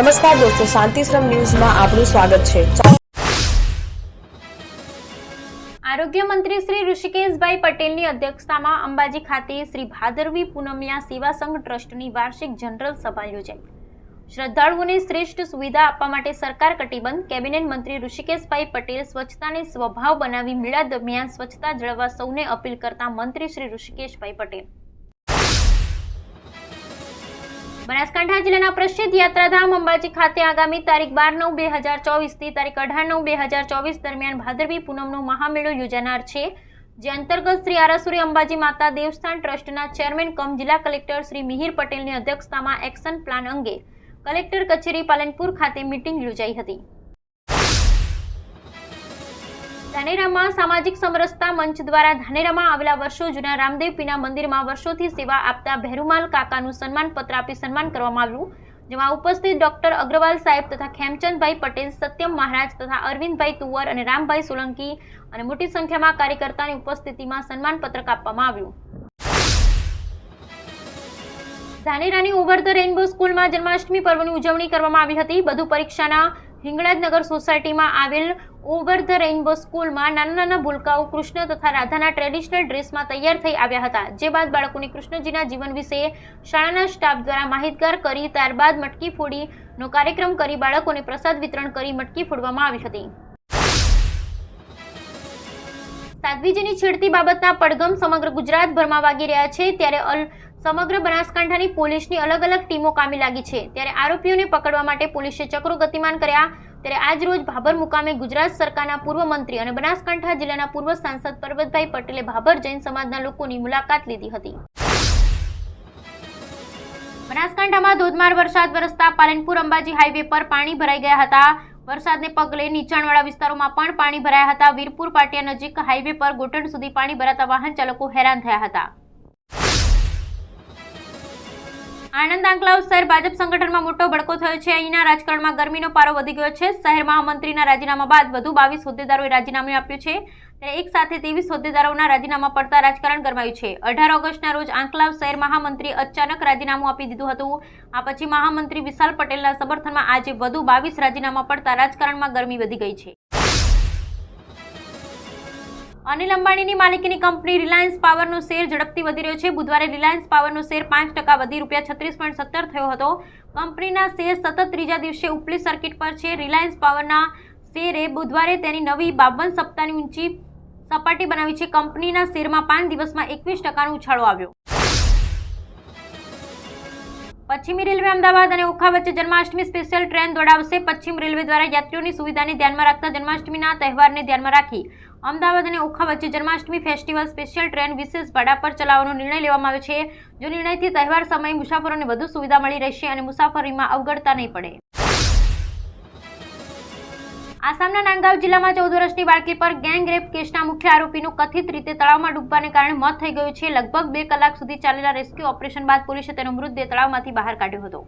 નમસ્કાર દોસ્તો, શાંતિશ્રમ ન્યૂઝમાં આપનું સ્વાગત છે. આરોગ્ય મંત્રી શ્રી ઋષિકેશભાઈ પટેલની અધ્યક્ષતામાં અંબાજી ખાતે શ્રી ભાદરવી પૂનમિયા સેવા સંઘ ટ્રસ્ટની વાર્ષિક જનરલ સભા યોજાઈ. શ્રદ્ધાળુઓને શ્રેષ્ઠ સુવિધા આપવા માટે સરકાર કટિબંધ. કેબિનેટ મંત્રી ઋષિકેશભાઈ પટેલ સ્વચ્છતાને સ્વભાવ બનાવી મેળા દરમિયાન સ્વચ્છતા જળવવા સૌને અપીલ કરતા મંત્રી શ્રી ઋષિકેશભાઈ પટેલ. બનાસકાંઠા જિલ્લાના પ્રસિદ્ધ યાત્રાધામ અંબાજી ખાતે આગામી તારીખ બાર નવ બે હજાર ચોવીસથી તારીખ અઢાર નવ બે હજાર ચોવીસ દરમિયાન ભાદરવી પૂનમનો મહામેળો યોજાનાર છે, જે અંતર્ગત શ્રી આરાસુરી અંબાજી માતા દેવસ્થાન ટ્રસ્ટના ચેરમેન કમ જિલ્લા કલેક્ટર શ્રી મિહિર પટેલની અધ્યક્ષતામાં એક્શન પ્લાન અંગે કલેક્ટર કચેરી પાલનપુર ખાતે મિટિંગ યોજાઈ હતી. ધાનેરામાં સામાજિક સમરસતા મંચ દ્વારા ધાનેરામાં આવેલા વર્ષો જૂના રામદેવ પીના મંદિરમાં વર્ષોથી સેવા આપતા ભેરુમાલ કાકાનું સન્માન પત્ર આપી સન્માન કરવામાં આવ્યું, જેમાં ઉપસ્થિત ડોક્ટર અગ્રવાલ સાહેબ તથા ખેમચંદભાઈ પટેલ, સત્યમ મહારાજ તથા અરવિંદભાઈ તુવર અને રામભાઈ સોલંકી અને મોટી સંખ્યામાં કાર્યકર્તાની ઉપસ્થિતિમાં સન્માન પત્રક આપવામાં આવ્યું. ધાનેરાની ઓવર ધ રેઇનબો સ્કૂલમાં જન્માષ્ટમી પર્વની ઉજવણી કરવામાં આવી હતી. બધું પરીક્ષાના હિંગળાજનગર સોસાયટીમાં આવેલ ઓવર ધ રેઇનબો સ્કૂલમાં નાના નાના ભૂલકાઓ કૃષ્ણ તથા રાધાના ટ્રેડિશનલ ડ્રેસમાં તૈયાર થઈ આવ્યા હતા. જે બાદ બાળકોને કૃષ્ણજીના જીવન વિશે શાળાના સ્ટાફ દ્વારા માહિતગાર કરી ત્યારબાદ મટકી ફોડીનો કાર્યક્રમ કરી બાળકોને પ્રસાદ વિતરણ કરી મટકી ફોડવામાં આવી હતી. સાધ્વીજીની છેડતી બાબતના પડઘમ સમગ્ર ગુજરાતભરમાં વાગી રહ્યા છે ત્યારે અલ સમગ્ર બનાસકાંઠાની પોલીસની અલગ અલગ ટીમો કામે લાગી છે. ત્યારે આરોપીઓને પકડવા માટે પોલીસે ચક્રો ગતિમાન કર્યા. ત્યારે આજ રોજ ભાભર મુકામે ગુજરાત સરકારના પૂર્વ મંત્રી અને બનાસકાંઠા જિલ્લાના પૂર્વ સાંસદ પરબતભાઈ પટેલે ભાભર જૈન સમાજના લોકોની મુલાકાત લીધી હતી. બનાસકાંઠામાં ધોધમાર વરસાદ વરસતા પાલનપુર અંબાજી હાઈવે પર પાણી ભરાઈ ગયા હતા. વરસાદને પગલે નીચાણવાળા વિસ્તારોમાં પણ પાણી ભરાયા હતા. વીરપુર પાટિયા નજીક હાઈવે પર ઘૂંટણ સુધી પાણી ભરાતા વાહન ચાલકો હેરાન થયા હતા. આણંદ આંકલાવ શહેર ભાજપ સંગઠનમાં મોટો ભડકો થયો છે. અહીંના રાજકારણમાં ગરમીનો પારો વધી ગયો છે. શહેર મહામંત્રીના રાજીનામા બાદ વધુ બાવીસ હોદ્દેદારોએ રાજીનામું આપ્યું છે. ત્યારે એક સાથે ત્રેવીસ હોદ્દેદારોના રાજીનામા પડતા રાજકારણ ગરમાયું છે. અઢાર ઓગસ્ટના રોજ આંકલાવ શહેર મહામંત્રી અચાનક રાજીનામું આપી દીધું હતું. આ પછી મહામંત્રી વિશાલ પટેલના સમર્થનમાં આજે વધુ બાવીસ રાજીનામા પડતા રાજકારણમાં ગરમી વધી ગઈ છે. અનિલ અંબાણીની માલિકીની કંપની રિલાયન્સ પાવરનો શેર ઝડપથી વધી રહ્યો છે. બુધવારે રિલાયન્સ પાવરનો શેર પાંચ ટકા વધી રૂપિયા છત્રીસ પોઈન્ટ સત્તર થયો હતો. કંપનીના શેર સતત ત્રીજા દિવસે ઉપલી સર્કિટ પર છે. રિલાયન્સ પાવરના શેરે બુધવારે તેની નવી બાવન સપ્તાહની ઊંચી સપાટી બનાવી છે. કંપનીના શેરમાં પાંચ દિવસમાં એકવીસ ટકાનો ઉછાળો આવ્યો. પશ્ચિમી રેલવે અમદાવાદ અને ઓખા વચ્ચે જન્માષ્ટમી સ્પેશિયલ ટ્રેન દોડાવશે. પશ્ચિમ રેલવે દ્વારા યાત્રીઓની સુવિધાને ધ્યાનમાં રાખતા જન્માષ્ટમીના તહેવારને ધ્યાનમાં રાખી અમદાવાદ અને ઓખા વચ્ચે જન્માષ્ટમી ફેસ્ટિવલ સ્પેશિયલ ટ્રેન વિશેષ ભાડા પર ચલાવવાનો નિર્ણય લેવામાં આવ્યો છે. જો નિર્ણયથી તહેવાર સમયે મુસાફરોને વધુ સુવિધા મળી રહેશે અને મુસાફરીમાં અવગડતા નહીં પડે. આસામના નાંગાવ જિલ્લામાં ચૌદ વર્ષની બાળકી પર ગેંગ રેપ કેસના મુખ્ય આરોપીનું કથિત રીતે તળાવમાં ડૂબવાને કારણે મોત થઈ ગયું છે. લગભગ બે કલાક સુધી ચાલેલા રેસ્ક્યુ ઓપરેશન બાદ પોલીસે તેનો મૃતદેહ તળાવમાંથી બહાર કાઢ્યો હતો.